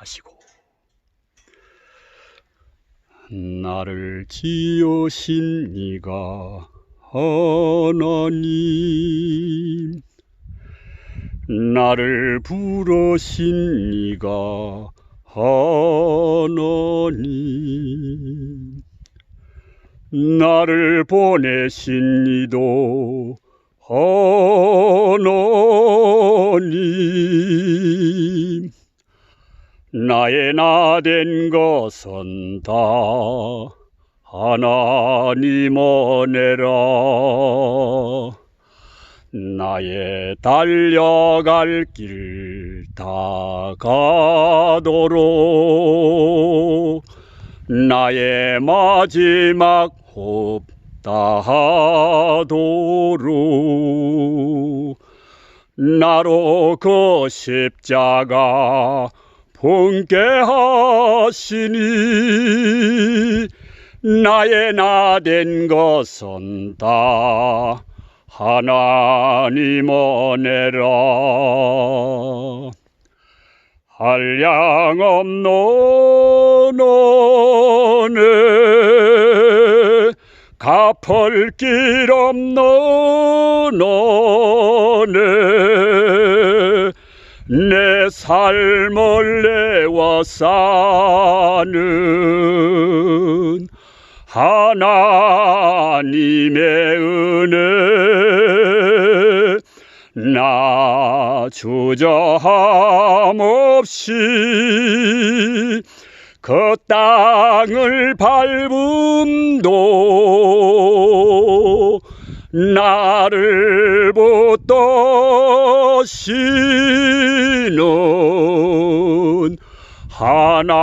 하시고 나를 지으신 이가 하나님. 나를 부르신 이가 하나님. 나를 보내신 이도 하나님 나의 나 된 것은 다 하나님 은혜라. 나의 달려갈 길 다 가도록. 나의 마지막 호흡 다 하도록. 나로 그 십자가 본게 하시니 나의 나 된 것은 다 하나님 은혜라. 한량 없는 은혜 갚을 길 없는 은혜 내 삶을 내와 사는 하나님의 은혜. 나 주저함 없이 그 땅을 밟음도 나를 붙드시는 하나님의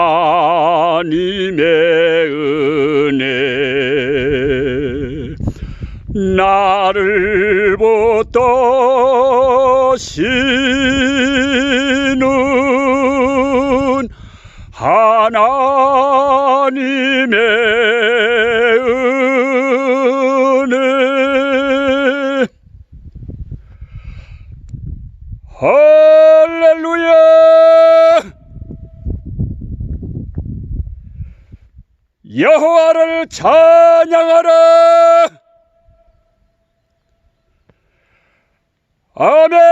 은혜. 나를 붙드시는 하나님의 할렐루야! 여호와를 찬양하라! 아멘